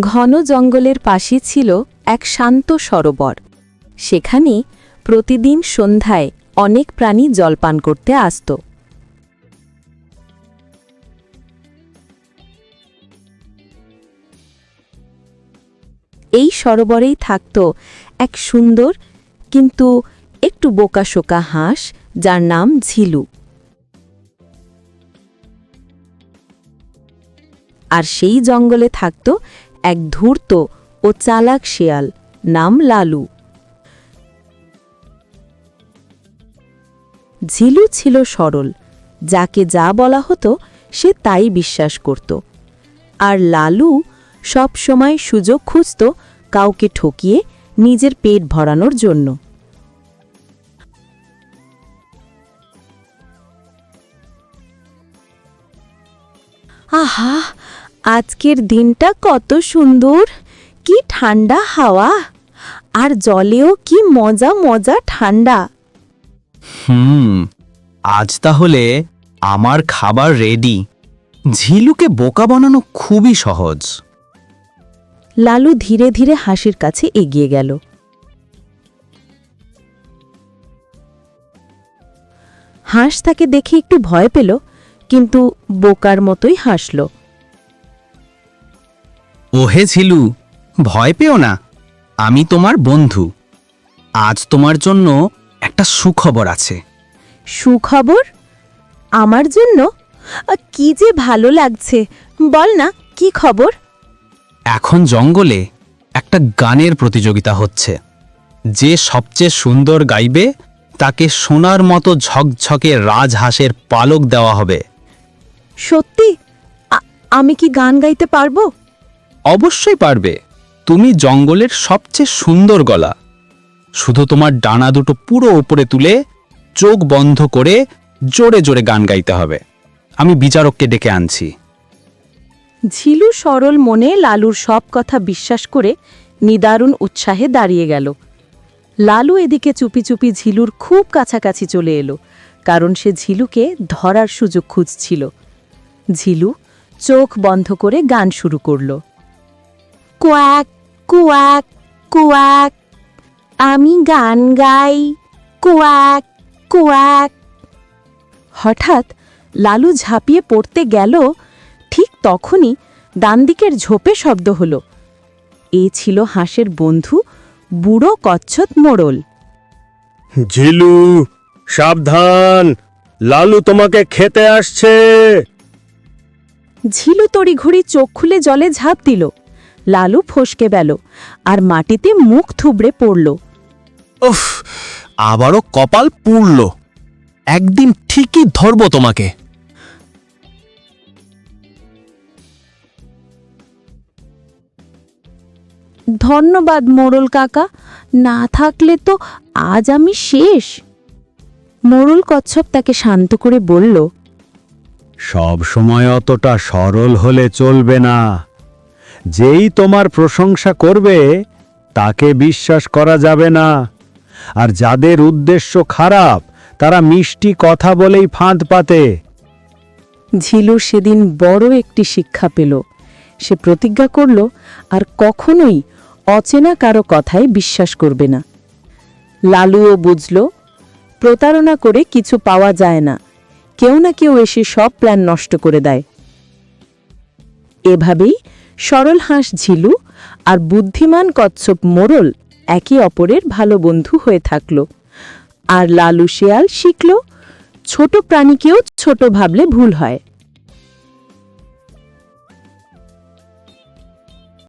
ঘন জঙ্গলের পাশে ছিল এক শান্ত সরোবর। সেখানে প্রতিদিন সন্ধ্যায় অনেক প্রাণী জলপান করতে আসত। এই সরোবরেই থাকত এক সুন্দর কিন্তু একটু বোকাশোকা হাঁস, যার নাম ঝিলু। আর সেই জঙ্গলে থাকত এক ধূর্ত ও চালাক শেয়াল নাম লালু। ঝিলু ছিল সরল, যাকে যা বলা হতো সে তাই বিশ্বাস করত। আর লালু সব সময় সুযোগ খুঁজত কাউকে ঠকিয়ে নিজের পেট ভরানোর জন্য। আহা! আজকের দিনটা কত সুন্দর কি ঠান্ডা হাওয়া আর জলেও কি মজা মজা ঠান্ডা। হুম আজ তাহলে আমার খাবার রেডি ঝিলুকে বোকা বানানো খুবই সহজ। লালু ধীরে ধীরে হাসির কাছে এগিয়ে গেল। হাঁস তাকে দেখে একটু ভয় পেল কিন্তু বোকার মতোই হাসল। ওহে ঝিলু ভয় পেও না। আমি তোমার বন্ধু। আজ তোমার জন্য একটা সুখবর আছে। সুখবর? আমার জন্য? আ, কি যে ভালো লাগছে। বল না কি খবর? এখন জঙ্গলে একটা গানের প্রতিযোগিতা হচ্ছে। যে সবচেয়ে সুন্দর গাইবে তাকে সোনার মতো ঝকঝকে রাজহাঁসের পালক দেওয়া হবে। সত্যি? আ- আমি কি গান গাইতে পারব? অবশ্যই পারবে। তুমি জঙ্গলের সবচেয়ে সুন্দর গলা। শুধু তোমার ডানা দুটো পুরো ওপরে তুলে চোখ বন্ধ করে জোরে জোরে গান গাইতে হবে। আমি বিচারককে ডেকে আনছি। ঝিলু সরল মনে লালুর সব কথা বিশ্বাস করে নিদারুণ উৎসাহে দাঁড়িয়ে গেল। লালু এদিকে চুপি চুপি ঝিলুর খুব কাছাকাছি চলে এলো, কারণ সে ঝিলুকে ধরার সুযোগ খুঁজছিল। ঝিলু চোখ বন্ধ করে গান শুরু করল। Quack quack quack. আমি গান গাই কুয়াক কুয়াক। হঠাৎ লালু ঝাঁপিয়ে পড়তে গেল ঠিক তখনই ডানদিকের ঝোপে শব্দ হল। এ ছিল হাঁসের বন্ধু বুড়ো কচ্ছপ মোড়ল। ঝিলু সাবধান লালু তোমাকে খেতে আসছে। ঝিলু তড়িঘড়ি চোখ খুলে জলে ঝাঁপ দিল। লালু ফসকে গেল আর মাটিতে মুখ থুবড়ে পড়ল। উফ আবারও কপাল পুড়ল। একদিন ঠিকই ধরবো তোমাকে। ধন্যবাদ মোড়ল কাকা না থাকলে তো আজ আমি শেষ। মোড়ল কচ্ছপ তাকে শান্ত করে বলল সব সময় অতটা সরল হলে চলবে না। যেই তোমার প্রশংসা করবে, তাকে বিশ্বাস করা যাবে না। আর যাদের উদ্দেশ্য খারাপ, তারা মিষ্টি কথা বলেই ফাঁদ পাতে। ঝিলু সেদিন বড় একটি শিক্ষা পেল। সে প্রতিজ্ঞা করল, আর কখনোই অচেনা কারও কথায় বিশ্বাস করবে না। লালুও বুঝল, প্রতারণা করে কিছু পাওয়া যায় না। কেউ না কেউ এসে সব প্ল্যান নষ্ট করে দেয়। এভাবেই সরল হাঁস ঝিলু আর বুদ্ধিমান কচ্ছপ মোরল একে অপরের ভালো বন্ধু হয়ে থাকল। আর লালু শেয়াল শিখল, ছোট প্রাণীকেও ছোট ভাবলে ভুল হয়।